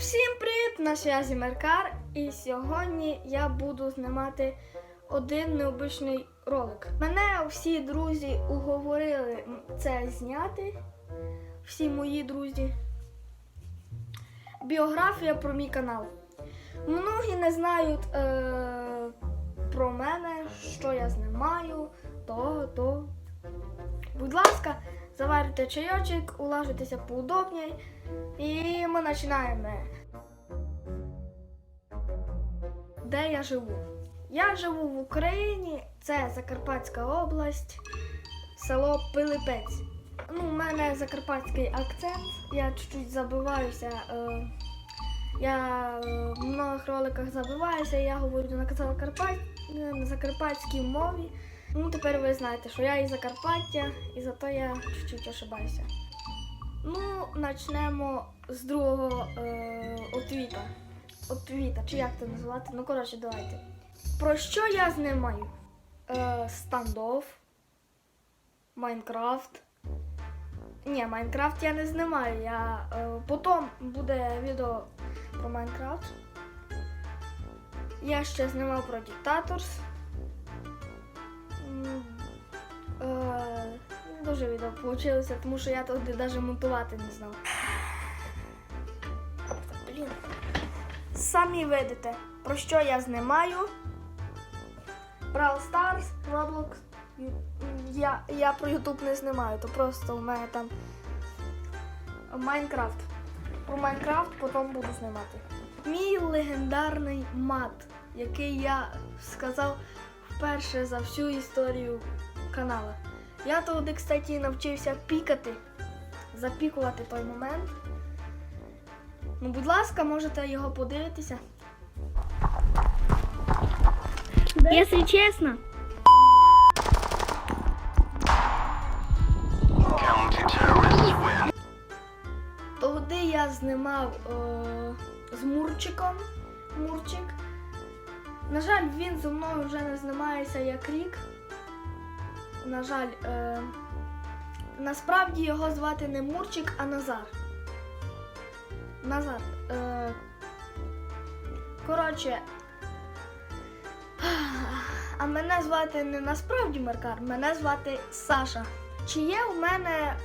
Всім привіт! На зв'язі Меркар, і сьогодні я буду знімати один необичний ролик. Мене всі друзі уговорили це зняти. Всі мої друзі. Біографія про мій канал. Многі не знають е- про мене, що я знімаю, то, то. Будь ласка, заварите чайочок, улажуйтеся поудобніше. І ми починаємо. Де я живу? Я живу в Україні, це Закарпатська область, село Пилипець. Ну, у мене закарпатський акцент, я чуть-чуть забиваюся. Е, я е, в многих роликах забиваюся, я говорю на на закарпатській мові. Ну, тепер ви знаєте, що я із Закарпаття, і зато я чуть-чуть ошибаюся. Ну, почнемо з другого е, отвіта. Отвіта, чи як це назвати? Ну, коротше, давайте. Про що я знімаю? Е, стандоф, Майнкрафт. Ні, Майнкрафт я не знімаю. Я, е, потім буде відео про Майнкрафт. Я ще знімав про Dictators. М, Е, дуже відео вийшло, тому що я туди навіть монтувати не знав. Блін. Самі видите, про що я знімаю. Brawl Stars, Roblox. Я, я про YouTube не знімаю, то просто у мене там Майнкрафт. Про Майнкрафт потім буду знімати. Мій легендарний мат, який я сказав вперше за всю історію каналу. Я туди, кстати, навчився пікати, запікувати той момент. Ну, будь ласка, можете його подивитися. Если честно, Тоді я знімав е, з Мурчиком. Мурчик. На жаль, він зі мною вже не знімається як рік. На жаль, е, насправді його звати не Мурчик, а Назар. Назар. Е, коротше. А мене звати не насправді Маркар, мене звати Саша. Чи є у мене е,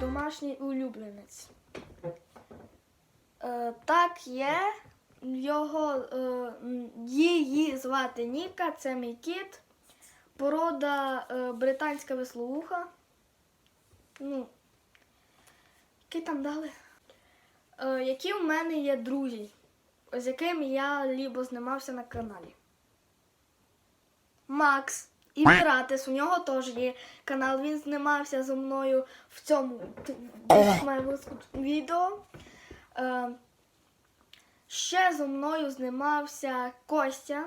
домашній улюбленець? Е, так, є. Його е, її звати Ніка, це мій кіт. Порода е, британська веслоуха. Ну, які там дали? Е, які у мене є друзі, з якими я лібо знімався на каналі. Макс і Піратес, у нього теж є канал. Він знімався зі мною в цьому відео. Е, ще зі мною знімався Костя.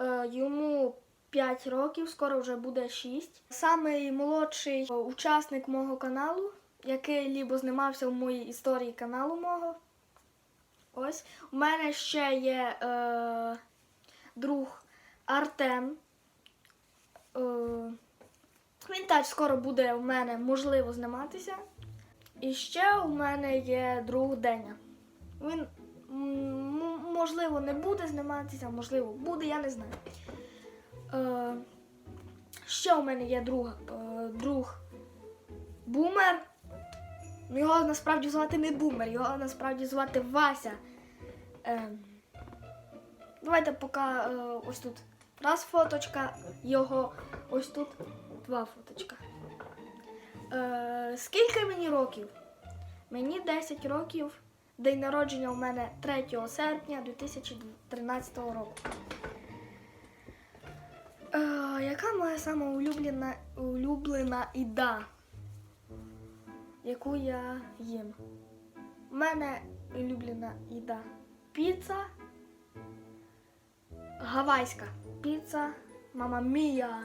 Е, йому 5 років, скоро вже буде 6. Самий молодший е, учасник мого каналу, який лібо знімався в моїй історії каналу мого. Ось. У мене ще є е, друг Артем. Е, він теж скоро буде у мене можливо зніматися. І ще у мене є друг Деня. Він можливо не буде зніматися, можливо буде, я не знаю. Е, ще у мене є друг, е, друг Бумер. Його насправді звати не Бумер, його насправді звати Вася. Е, давайте поки е, ось тут раз фоточка, його ось тут два фоточка. Скільки мені років? Мені 10 років. День народження у мене 3 серпня 2013 року. Е, яка моя сама улюблена, улюблена їда, яку я їм? У мене улюблена їда піца, гавайська піца, мама мія.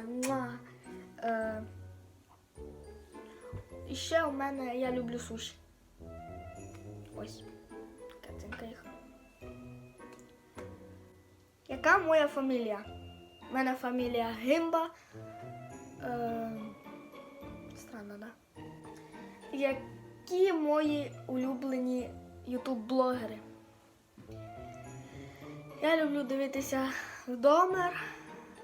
І ще у мене я люблю суші. Ось. Картинка їх. Яка моя фамілія? У мене фамілія Гимба. Е, странно, да? Які мої улюблені ютуб-блогери. Я люблю дивитися Домер.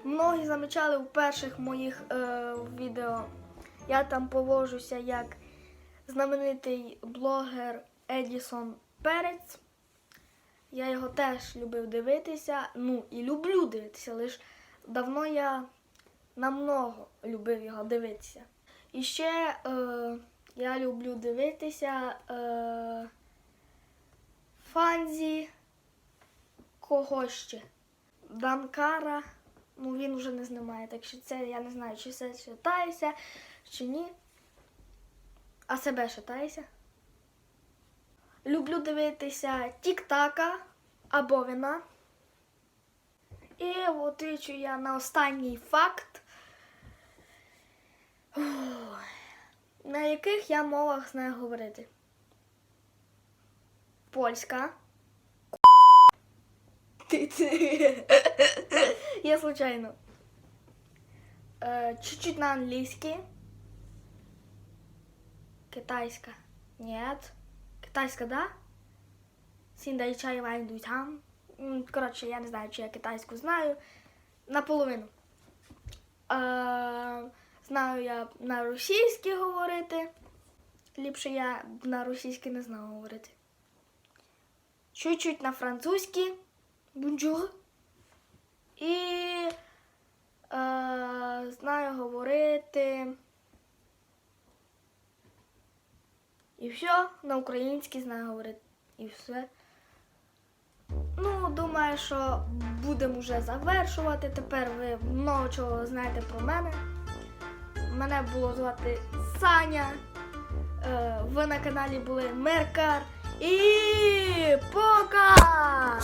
Многі замічали у перших моїх е, відео. Я там поводжуся як знаменитий блогер Едісон Перець. Я його теж любив дивитися. Ну і люблю дивитися, лише давно я намного любив його дивитися. І ще е, я люблю дивитися е, Фанзі кого ще? Данкара. Ну він вже не знімає, так що це я не знаю, чи це читається, чи ні. А себе читається. Люблю дивитися Тік-Така або вина. І отвічу я на останній факт, на яких я мовах знаю говорити. Польська. Я случайно. Е, Чуть-чуть на английский. Китайська. Нет. Китайська, да? Сіндай чай вайн дуй там. М, Коротше, я не знаю, чи я китайську знаю. Наполовину. Е, знаю я на російській говорити. Ліпше я на російській не знаю говорити. Чуть-чуть на французькій. Бонжур. І е, знаю говорити. І все, на українській знає говорити. І все. Ну, думаю, що будемо вже завершувати. Тепер ви много чого знаєте про мене. Мене було звати Саня. Е, ви на каналі були Меркар. І пока!